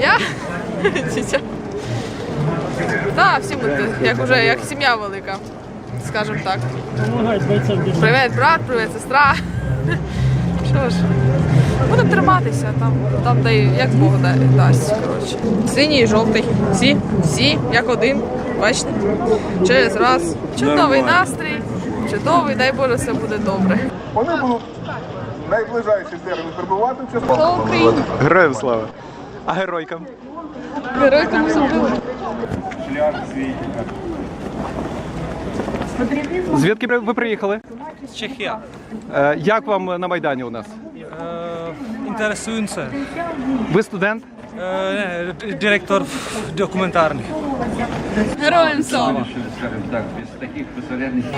Я? Дитя. Так, всі будете, як уже як сім'я велика, скажімо так. Привіт, брат, привіт, сестра. Що ж, будемо триматися там, там де як Бог да- дасть. Коротше. Синій і жовтий. Всі, всі, як один. Бачите? Через раз. Чудовий настрій, чудовий, дай Боже, все буде добре. Вони будуть в найближайший термін прибувати в частину. Героям слава. А геройкам? Геройкам особливо. Звідки ви приїхали? Чехія. Е, Як вам на Майдані у нас? Е, Інтересуємося. Ви студент? Е, не, Директор документарний. Героям слава! так, без таких посередників.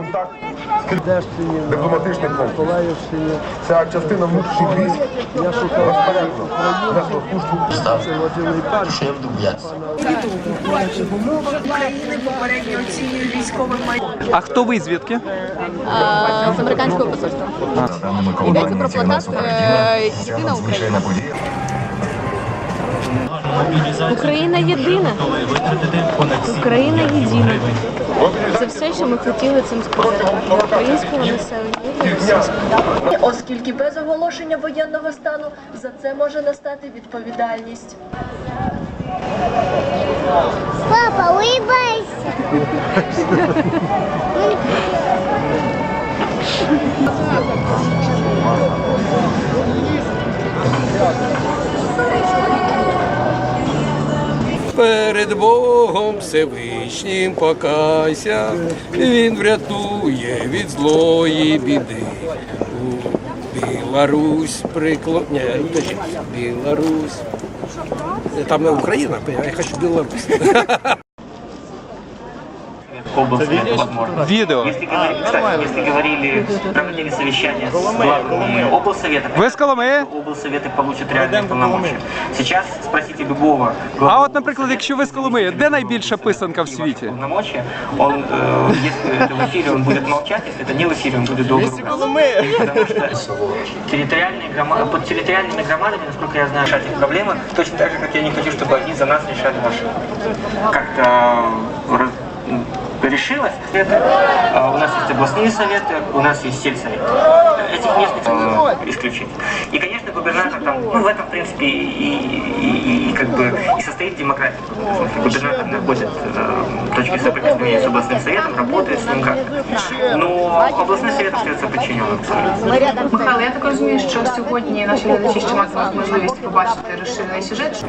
Контакт. З дипломатичним пунктом. Ця частина внутрішніх військ безперечно несла службу оцінює військових майданів. А хто ви звідки? з американського посольства. Йдеться про плакат е, Єдина Україна. Україна єдина. Україна єдина. Це все, що ми хотіли цим сказати для українського населення і для. Оскільки без оголошення воєнного стану за це може настати відповідальність. Папа, улыбайся. Перед Богом Всевишнім покайся, Він врятує від злої біди. Білорусь приклоня. Білорусь. Там не Україна, я хочу Білорусь облсовета, возможно. Відео. Если говорили, кстати, если говорили, проводили совещание с главами облсовета, Ви з Коломиї? облсоветы получат реальные полномочия. Сейчас спросите любого А главу от, наприклад, якщо ви з Коломиї, де найбільша писанка в світі? полномочия, он, э, если это в эфире, он будет молчать, если это не в эфире, он будет долго ругаться. Потому что территориальные громады, под территориальными громадами, насколько я знаю, решать их проблемы, точно так же, как я не хочу, чтобы они за нас решали наши. Как-то раз- м, решилось. Это, а, у нас есть областные советы, у нас есть сельсовет. Этих местных э, исключить. И, конечно, губернатор там, ну, в этом, в принципе, и, и- и- и как бы и состоит демократия. В смысле, губернатор находит э, точки соприкосновения с областным советом, работает с ним как-то. Но областной совет остается подчиненным. Михайло, я так розумію, що сьогодні наші глядачі ще матимуть можливість побачити розширений сюжет.